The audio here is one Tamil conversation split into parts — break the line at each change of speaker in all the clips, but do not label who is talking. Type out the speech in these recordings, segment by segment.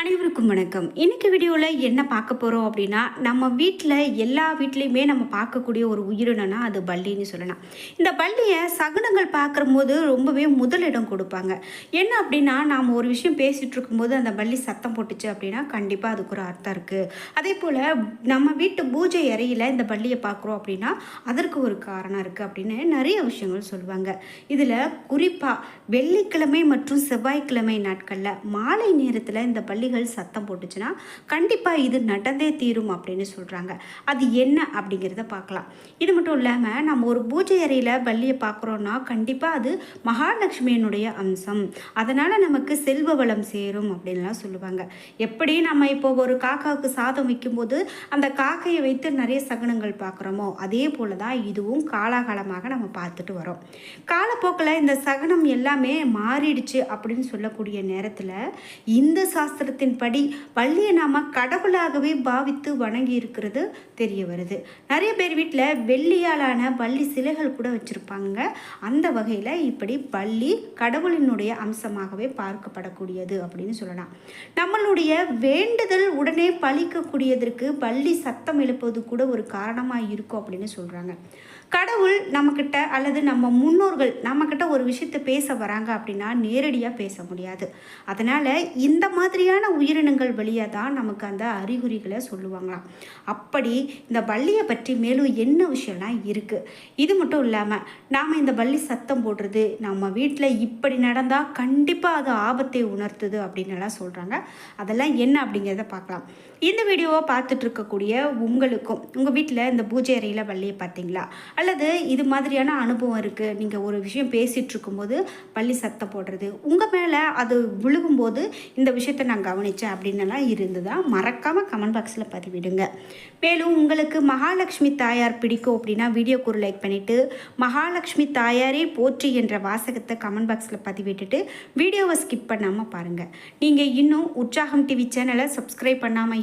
அனைவருக்கும் வணக்கம். இன்னைக்கு வீடியோவில் என்ன பார்க்க போகிறோம் அப்படின்னா நம்ம வீட்டில் எல்லா வீட்லேயுமே நம்ம பார்க்கக்கூடிய ஒரு உயிரினம்னா அது பல்லின்னு சொல்லலாம். இந்த பல்லியை சகுனங்கள் பார்க்குறம்போது ரொம்பவே முதலிடம் கொடுப்பாங்க. என்ன அப்படின்னா நாம் ஒரு விஷயம் பேசிகிட்டு இருக்கும்போது அந்த பல்லி சத்தம் போட்டுச்சு அப்படின்னா கண்டிப்பாக அதுக்கு ஒரு அர்த்தம் இருக்குது அதே போல் நம்ம வீட்டு பூஜை அறையில் இந்த பல்லியை பார்க்குறோம் அப்படின்னா அதற்கு ஒரு காரணம் இருக்குது அப்படின்னு நிறைய விஷயங்கள் சொல்லுவாங்க. இதில் குறிப்பாக வெள்ளிக்கிழமை மற்றும் செவ்வாய்க்கிழமை நாட்களில் மாலை நேரத்தில் இந்த பள்ளி கிளிகள் சத்தம் போட்டுச்சுன்னா கண்டிப்பாக இது நடந்தே தீரும் அப்படின்னு சொல்கிறாங்க அது என்ன அப்படிங்கிறத பார்க்கலாம். இது மட்டும் இல்லாமல் நம்ம ஒரு பூஜை அறையில் பள்ளியை பார்க்குறோன்னா கண்டிப்பாக அது மகாலட்சுமியினுடைய அம்சம். அதனால் நமக்கு செல்வ வளம் சேரும் அப்படின்லாம் சொல்லுவாங்க. எப்படி நம்ம இப்போ ஒரு காக்காவுக்கு சாதம் வைக்கும்போது அந்த காக்கையை வைத்து நிறைய சகுனங்கள் பார்க்குறோமோ அதே போல தான் இதுவும் காலாகாலமாக நம்ம பார்த்துட்டு வரோம். காலப்போக்கில் இந்த சகனம் எல்லாமே மாறிடுச்சு அப்படின்னு சொல்லக்கூடிய நேரத்தில் இந்த சாஸ்திரத்தின்படி பள்ளியை நாம் கடவுளாகவே பாவித்து வணங்கி இருக்கிறது தெரிய வருது. நிறைய பேர் வீட்டில் வெள்ளியாலான பள்ளி சிலைகள் கூட வச்சுருப்பாங்க. அந்த வகையில் இப்படி பள்ளி கடவுளினுடைய அம்சமாகவே பார்க்கப்படக்கூடியது அப்படின்னு சொல்லலாம். நம்மளுடைய வேண்டுதல் உடனே பழிக்கக்கூடியதற்கு பள்ளி சத்தம் எழுப்பது கூட ஒரு காரணமாக இருக்கும் அப்படின்னு சொல்கிறாங்க கடவுள் நம்மக்கிட்ட அல்லது நம்ம முன்னோர்கள் நம்மக்கிட்ட ஒரு விஷயத்த பேச வராங்க அப்படின்னா நேரடியாக பேச முடியாது. அதனால் இந்த மாதிரியான உயிரினங்கள் வழியாக தான் நமக்கு அந்த அறிகுறிகளை சொல்லுவாங்களாம். அப்படி இந்த பள்ளியை பற்றி மேலும் என்ன விஷயம்லாம் இருக்குது இது மட்டும் இல்லாமல் நாம் இந்த பள்ளி சத்தம் போடுறது நம்ம வீட்டில் இப்படி நடந்தால் கண்டிப்பாக அது ஆபத்தை உணர்த்துது அப்படின்னு எல்லாம் சொல்கிறாங்க அதெல்லாம் என்ன அப்படிங்கிறத பார்க்கலாம். இந்த வீடியோவை பார்த்துட்டு இருக்கக்கூடிய உங்களுக்கும் உங்கள் வீட்டில் இந்த பூஜை அறையில் பள்ளியை பார்த்தீங்களா? அல்லது இது மாதிரியான அனுபவம் இருக்குது நீங்கள் ஒரு விஷயம் பேசிகிட்டு இருக்கும்போது பள்ளி சத்தம் போடுறது உங்கள் மேலே அது விழுகும்போது இந்த விஷயத்தை நான் கவனித்தேன் அப்படின்னலாம் இருந்ததா? மறக்காமல் கமெண்ட் பாக்ஸில் பதிவிடுங்க. மேலும் உங்களுக்கு மகாலட்சுமி தாயார் பிடிக்கும் அப்படின்னா வீடியோக்கு ஒரு லைக் பண்ணிவிட்டு மகாலட்சுமி தாயாரே போற்றி என்ற வாசகத்தை கமெண்ட் பாக்ஸில் பதிவிட்டுட்டு வீடியோவை ஸ்கிப் பண்ணாமல் பாருங்கள் நீங்கள் இன்னும் உற்சாகம் டிவி சேனலை சப்ஸ்கிரைப் பண்ணாமல்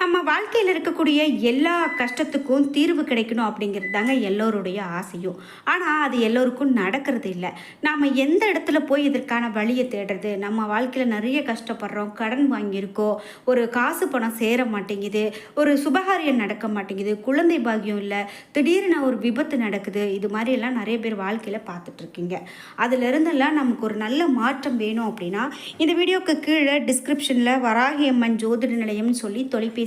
நம்ம வாழ்க்கையில் இருக்கக்கூடிய எல்லா கஷ்டத்துக்கும் தீர்வு கிடைக்கணும் அப்படிங்கிறது தாங்க எல்லோருடைய ஆசையும். ஆனால் அது எல்லோருக்கும் நடக்கிறது இல்லை. நாம் எந்த இடத்துல போய் இதற்கான வழியை தேடுறது? நம்ம வாழ்க்கையில் நிறைய கஷ்டப்படுறோம் கடன் வாங்கியிருக்கோம் ஒரு காசு பணம் சேர மாட்டேங்குது ஒரு சுபகாரியம் நடக்க மாட்டேங்குது குழந்தை பாகியம் இல்லை திடீர்னு ஒரு விபத்து நடக்குது இது மாதிரி எல்லாம் நிறைய பேர் வாழ்க்கையில் பார்த்துட்ருக்கீங்க. அதுலேருந்தெல்லாம் நமக்கு ஒரு நல்ல மாற்றம் வேணும் அப்படின்னா இந்த வீடியோக்கு கீழே டிஸ்கிரிப்ஷனில் வராகி அம்மன் ஜோதிட நிலையம்னு சொல்லி தொலைபேசி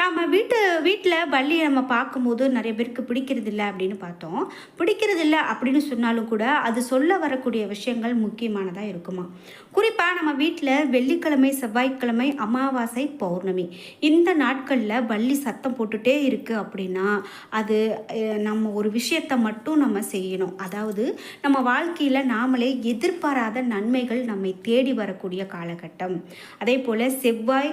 நம்ம வீட்டு வீட்டில் பள்ளியை நம்ம பார்க்கும்போது நிறைய பேருக்கு பிடிக்கிறதில்ல அப்படின்னு பார்த்தோம். பிடிக்கிறதில்ல அப்படின்னு சொன்னாலும் கூட அது சொல்ல வரக்கூடிய விஷயங்கள் முக்கியமானதாக இருக்குமா? குறிப்பாக நம்ம வீட்டில் வெள்ளிக்கிழமை செவ்வாய்க்கிழமை அமாவாசை பௌர்ணமி. இந்த நாட்களில் பள்ளி சத்தம் போட்டுகிட்டே இருக்குது அப்படின்னா அது நம்ம ஒரு விஷயத்தை மட்டும் நம்ம செய்யணும். அதாவது நம்ம வாழ்க்கையில் நாமளே எதிர்பாராத நன்மைகள் நம்மை தேடி வரக்கூடிய காலகட்டம். அதே போல் செவ்வாய்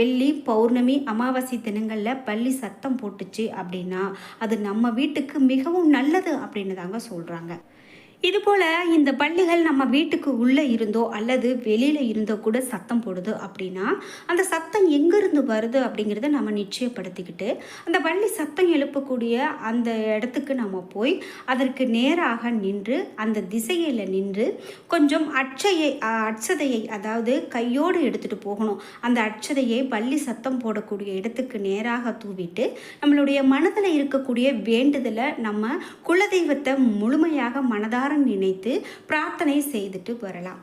வெள்ளி பௌர்ணமி அமாவாசை தினங்களில் பள்ளி சத்தம் போட்டுச்சு அப்படின்னா அது நம்ம வீட்டுக்கு மிகவும் நல்லது அப்படின்னு தாங்க சொல்கிறாங்க இதுபோல் இந்த பள்ளிகள் நம்ம வீட்டுக்கு உள்ளே இருந்தோ அல்லது வெளியில் இருந்தோ கூட சத்தம் போடுது அப்படின்னா அந்த சத்தம் எங்கேருந்து வருது அப்படிங்கிறத நம்ம நிச்சயப்படுத்திக்கிட்டு அந்த பள்ளி சத்தம் எழுப்பக்கூடிய அந்த இடத்துக்கு நம்ம போய் அதற்கு நேராக நின்று அந்த திசையில் நின்று கொஞ்சம் அச்சையை அச்சதையை அதாவது கையோடு எடுத்துகிட்டு போகணும். அந்த அச்சதையை பள்ளி சத்தம் போடக்கூடிய இடத்துக்கு நேராக தூவிட்டு நம்மளுடைய மனதில் இருக்கக்கூடிய வேண்டுதலை நம்ம குலதெய்வத்தை முழுமையாக மனதார நினைத்து பிரார்த்தனை செய்துட்டு வரலாம்.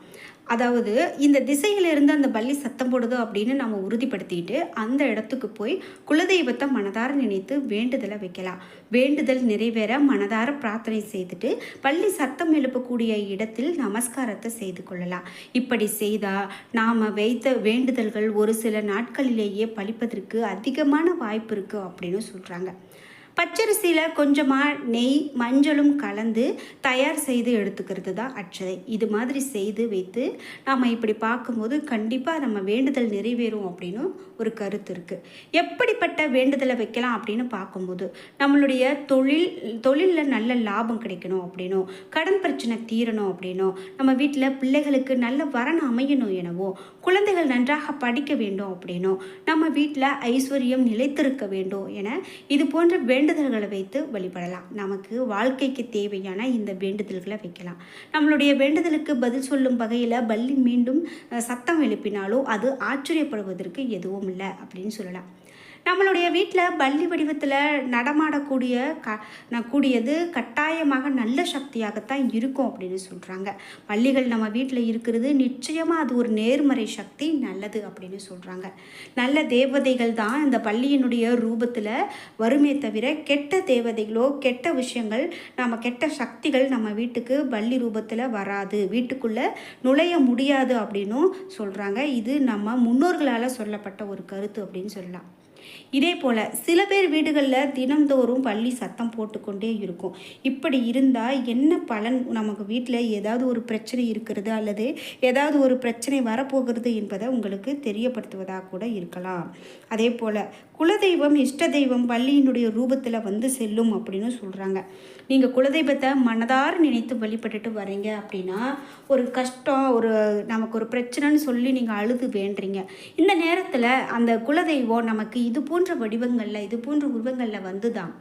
அதாவது இந்த திசையிலிருந்து அந்த பள்ளி சத்தம் போடுதோ அப்படின்னு நம்ம உறுதிப்படுத்திட்டு அந்த இடத்துக்கு போய் குலதெய்வத்தை மனதார நினைத்து வேண்டுதலை வைக்கலாம். வேண்டுதல் நிறைவேற மனதார பிரார்த்தனை செய்துட்டு பள்ளி சத்தம் எழுப்பக்கூடிய இடத்தில் நமஸ்காரத்தை செய்து கொள்ளலாம். இப்படி செய்தால் நாம் வைத்த வேண்டுதல்கள் ஒரு சில நாட்களிலேயே பழிப்பதற்கு அதிகமான வாய்ப்பு இருக்குது அப்படின்னு சொல்கிறாங்க பச்சரிசியில் கொஞ்சமாக நெய் மஞ்சளும் கலந்து தயார் செய்து எடுத்துக்கிறது தான் அட்சதை. இது மாதிரி செய்து வைத்து நாம் இப்படி பார்க்கும்போது கண்டிப்பாக நம்ம வேண்டுதல் நிறைவேறும் அப்படின்னு ஒரு கருத்து இருக்குது எப்படிப்பட்ட வேண்டுதலை வைக்கலாம் அப்படின்னு பார்க்கும்போது நம்மளுடைய தொழில் தொழிலில் நல்ல லாபம் கிடைக்கணும் அப்படின்னும் கடன் பிரச்சனை தீரணும் அப்படின்னும் நம்ம வீட்டில் பிள்ளைகளுக்கு நல்ல வரன் அமையணும் எனவோ குழந்தைகள் நன்றாக படிக்க வேண்டும் அப்படின்னும் நம்ம வீட்டில் ஐஸ்வர்யம் நிலைத்திருக்க வேண்டும் என இது போன்ற வேண்டுதல்களை வைத்து வழிபடலாம். நமக்கு வாழ்க்கைக்கு தேவையான இந்த வேண்டுதல்களை வைக்கலாம். நம்மளுடைய வேண்டுதலுக்கு பதில் சொல்லும் வகையில் பள்ளி மீண்டும் சத்தம் எழுப்பினாலோ அது ஆச்சரியப்படுவதற்கு எதுவும் இல்லை அப்படின்னு சொல்லலாம். நம்மளுடைய வீட்டில் பள்ளி வடிவத்தில் நடமாடக்கூடிய க கூடியது கட்டாயமாக நல்ல சக்தியாகத்தான் இருக்கும் அப்படின்னு சொல்கிறாங்க பள்ளிகள் நம்ம வீட்டில் இருக்கிறது நிச்சயமாக அது ஒரு நேர்மறை சக்தி நல்லது அப்படின்னு சொல்கிறாங்க நல்ல தேவதைகள் தான் இந்த பள்ளியினுடைய ரூபத்தில் வருமே தவிர கெட்ட தேவதைகளோ கெட்ட விஷயங்கள் நம்ம கெட்ட சக்திகள் நம்ம வீட்டுக்கு பள்ளி ரூபத்தில் வராது. வீட்டுக்குள்ளே நுழைய முடியாது அப்படின்னும் சொல்கிறாங்க இது நம்ம முன்னோர்களால் சொல்லப்பட்ட ஒரு கருத்து அப்படின்னு சொல்லலாம். இதே போல் சில பேர் வீடுகளில் தினந்தோறும் பள்ளி சத்தம் போட்டுக்கொண்டே இருக்கும். இப்படி இருந்தால் என்ன பலன்? நமக்கு வீட்டில் ஏதாவது ஒரு பிரச்சனை இருக்கிறது அல்லது ஏதாவது ஒரு பிரச்சனை வரப்போகிறது என்பதை உங்களுக்கு தெரியப்படுத்துவதாக கூட இருக்கலாம். அதே போல் குலதெய்வம் இஷ்ட தெய்வம் பள்ளியினுடைய ரூபத்தில் வந்து செல்லும் அப்படின்னு சொல்கிறாங்க நீங்கள் குலதெய்வத்தை மனதார நினைத்து வழிபட்டுட்டு வரீங்க அப்படின்னா ஒரு கஷ்டம் ஒரு நமக்கு ஒரு பிரச்சனைன்னு சொல்லி நீங்கள் அழுது வேண்டுறீங்க. இந்த நேரத்தில் அந்த குலதெய்வம் நமக்கு இது போன்ற வடிவங்களில் இது போன்ற உருவங்களில் வந்து தான்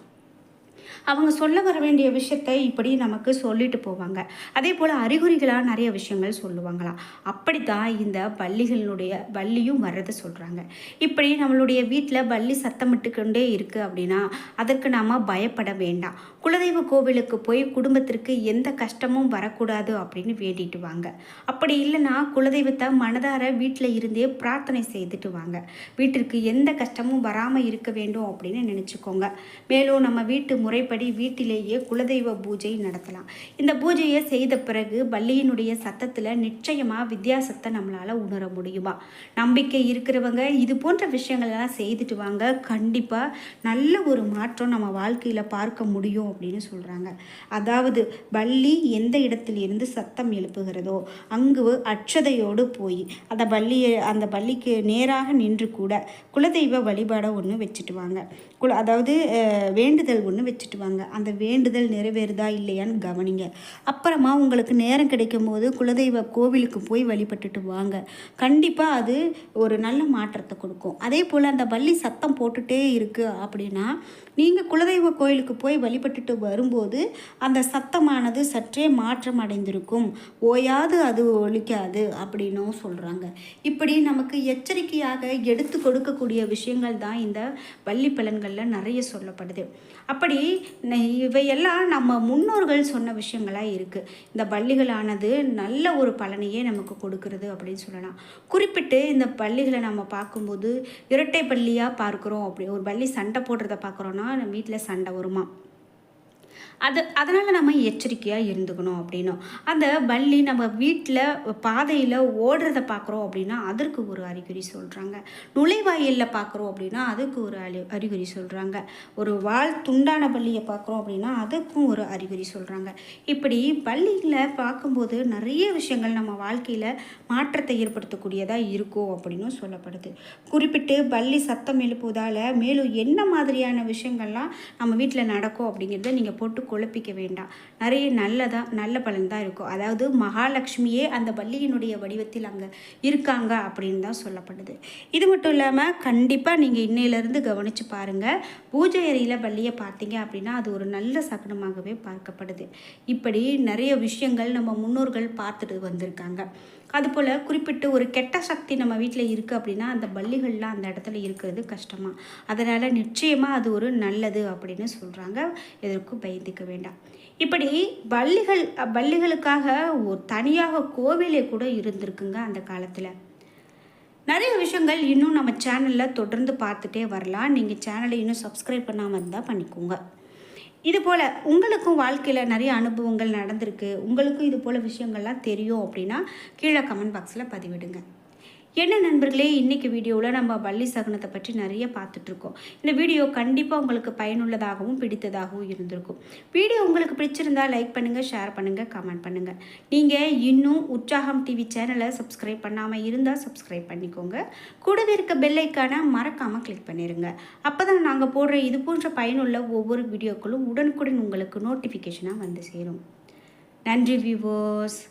அவங்க சொல்ல வர வேண்டிய விஷயத்தை இப்படி நமக்கு சொல்லிட்டு போவாங்க. அதே போல் அறிகுறிகளாக நிறைய விஷயங்கள் சொல்லுவாங்களாம். அப்படி தான் இந்த பள்ளிகளினுடைய பள்ளியும் வர்றதை சொல்கிறாங்க இப்படி நம்மளுடைய வீட்டில் பள்ளி சத்தமிட்டுக்கொண்டே இருக்குது அப்படின்னா அதற்கு நாம் பயப்பட வேண்டாம். குலதெய்வ கோவிலுக்கு போய் குடும்பத்திற்கு எந்த கஷ்டமும் வரக்கூடாது அப்படின்னு வேண்டிட்டு வாங்க. அப்படி இல்லைன்னா குலதெய்வத்தை மனதார வீட்டில் இருந்தே பிரார்த்தனை செய்துட்டு வாங்க. வீட்டிற்கு எந்த கஷ்டமும் வராமல் இருக்க வேண்டும் அப்படின்னு நினச்சிக்கோங்க. மேலும் நம்ம வீட்டு முறை முறைப்படி வீட்டிலேயே குலதெய்வ பூஜை நடத்தலாம். இந்த பூஜையை செய்த பிறகு பள்ளியினுடைய சத்தத்தில் நிச்சயமாக வித்தியாசத்தை நம்மளால் உணர முடியுமா? நம்பிக்கை இருக்கிறவங்க இது போன்ற விஷயங்கள்லாம் செய்துட்டு வாங்க. கண்டிப்பாக நல்ல ஒரு மாற்றம் நம்ம வாழ்க்கையில் பார்க்க முடியும் அப்படின்னு சொல்கிறாங்க அதாவது பள்ளி எந்த இடத்திலிருந்து சத்தம் எழுப்புகிறதோ அங்கு அட்சதையோடு போய் அந்த பள்ளியை அந்த பள்ளிக்கு நேராக நின்று கூட குலதெய்வ வழிபாடை ஒன்று வச்சுட்டு வாங்க. குல அதாவது வேண்டுதல் ஒன்று வச்சுட்டு வாங்க அந்த வேண்டுதல் நிறைவேறுதா இல்லையான்னு கவனிங்க. அப்புறமா உங்களுக்கு நேரம் கிடைக்கும் போது குலதெய்வ கோவிலுக்கு போய் வழிபட்டுட்டு வாங்க. கண்டிப்பாக அது ஒரு நல்ல மாற்றத்தை கொடுக்கும். அதே போல் அந்த பள்ளி சத்தம் போட்டுகிட்டே இருக்குது அப்படின்னா நீங்கள் குலதெய்வ கோயிலுக்கு போய் வழிபட்டுட்டு வரும்போது அந்த சத்தமானது சற்றே மாற்றம் அடைந்திருக்கும். ஓயாது அது ஒழிக்காது அப்படின்னும் சொல்கிறாங்க இப்படி நமக்கு எச்சரிக்கையாக எடுத்து கொடுக்கக்கூடிய விஷயங்கள் தான் இந்த வள்ளி பலன்களில் நிறைய சொல்லப்படுது. அப்படி மாதிரி இவையெல்லாம் நம்ம முன்னோர்கள் சொன்ன விஷயங்களாக இருக்குது இந்த பள்ளிகளானது நல்ல ஒரு பலனையே நமக்கு கொடுக்கறது அப்படின்னு சொல்லலாம். குறிப்பிட்டு இந்த பள்ளிகளை நம்ம பார்க்கும்போது இரட்டை பள்ளியாக பார்க்குறோம் அப்படி ஒரு பள்ளி சண்டை போடுறத பார்க்குறோன்னா நம்ம வீட்டில் சண்டை வருமா? அது அதனால் நம்ம எச்சரிக்கையாக இருந்துக்கணும் அப்படின்னும். அந்த பள்ளி நம்ம வீட்டில் பாதையில் ஓடுறத பார்க்குறோம் அப்படின்னா அதற்கு ஒரு அறிகுறி சொல்கிறாங்க நுழைவாயிலில் பார்க்குறோம் அப்படின்னா அதுக்கு ஒரு அறி அறிகுறி சொல்கிறாங்க ஒரு வாழ் துண்டான பள்ளியை பார்க்குறோம் அப்படின்னா அதுக்கும் ஒரு அறிகுறி சொல்கிறாங்க இப்படி பள்ளியில் பார்க்கும்போது நிறைய விஷயங்கள் நம்ம வாழ்க்கையில் மாற்றத்தை ஏற்படுத்தக்கூடியதாக இருக்கும் அப்படின்னும் சொல்லப்படுது. குறிப்பிட்டு பள்ளி சத்தம் எழுப்புவதால் மேலும் என்ன மாதிரியான விஷயங்கள்லாம் நம்ம வீட்டில் நடக்கும் அப்படிங்கிறத நீங்கள் போட்டு குழப்பிக்க வேண்டாம். நிறைய நல்லதாக நல்ல பலன் தான் இருக்கும். அதாவது மகாலட்சுமியே அந்த பள்ளியினுடைய வடிவத்தில் அங்கே இருக்காங்க அப்படின்னு தான் சொல்லப்படுது. இது மட்டும் இல்லாமல் கண்டிப்பாக நீங்கள் இன்னையிலேருந்து கவனித்து பாருங்கள் பூஜை அறையில் பள்ளியை பார்த்தீங்க அப்படின்னா அது ஒரு நல்ல சகுனமாகவே பார்க்கப்படுது. இப்படி நிறைய விஷயங்கள் நம்ம முன்னோர்கள் பார்த்துட்டு வந்திருக்காங்க. அதுபோல் குறிப்பிட்டு ஒரு கெட்ட சக்தி நம்ம வீட்டில் இருக்குது அப்படின்னா அந்த பள்ளிகள்லாம் அந்த இடத்துல இருக்கிறது கஷ்டமாக அதனால் நிச்சயமாக அது ஒரு நல்லது அப்படின்னு சொல்கிறாங்க எதற்கும் பயந்துக்க வேண்டாம். இப்படி பள்ளிகள் பள்ளிகளுக்காக ஒரு தனியாக கோவிலே கூட இருந்திருக்குங்க அந்த காலத்தில். நிறைய விஷயங்கள் இன்னும் நம்ம சேனலில் தொடர்ந்து பார்த்துட்டே வரலாம். நீங்கள் சேனலை இன்னும் சப்ஸ்கிரைப் பண்ணாமல் இருந்தால் பண்ணிக்கோங்க. இது போல் உங்களுக்கும் வாழ்க்கையில் நிறைய அனுபவங்கள் நடந்திருக்கு. உங்களுக்கும் இது போல் விஷயங்கள்லாம் தெரியும் அப்படின்னா கீழே கமெண்ட் பாக்ஸில் பதிவிடுங்க. என்ன நண்பர்களே இன்றைக்கி வீடியோவில் நம்ம வள்ளி சகுனத்தை பற்றி நிறைய பார்த்துட்ருக்கோம். இந்த வீடியோ கண்டிப்பாக உங்களுக்கு பயனுள்ளதாகவும் பிடித்ததாகவும் இருந்திருக்கும். வீடியோ உங்களுக்கு பிடிச்சிருந்தா லைக் பண்ணுங்கள் ஷேர் பண்ணுங்கள் கமெண்ட் பண்ணுங்கள் நீங்கள் இன்னும் உற்சாகம் டிவி சேனலை சப்ஸ்கிரைப் பண்ணாமல் இருந்தால் சப்ஸ்கிரைப் பண்ணிக்கோங்க. கூடவே இருக்க பெல்லைக்கான மறக்காமல் கிளிக் பண்ணிடுங்க அப்போ தான் நாங்கள் போடுற இது போன்ற பயனுள்ள ஒவ்வொரு வீடியோக்களும் உடனுக்குடன் உங்களுக்கு நோட்டிஃபிகேஷனாக வந்து சேரும். நன்றி வியூவர்ஸ்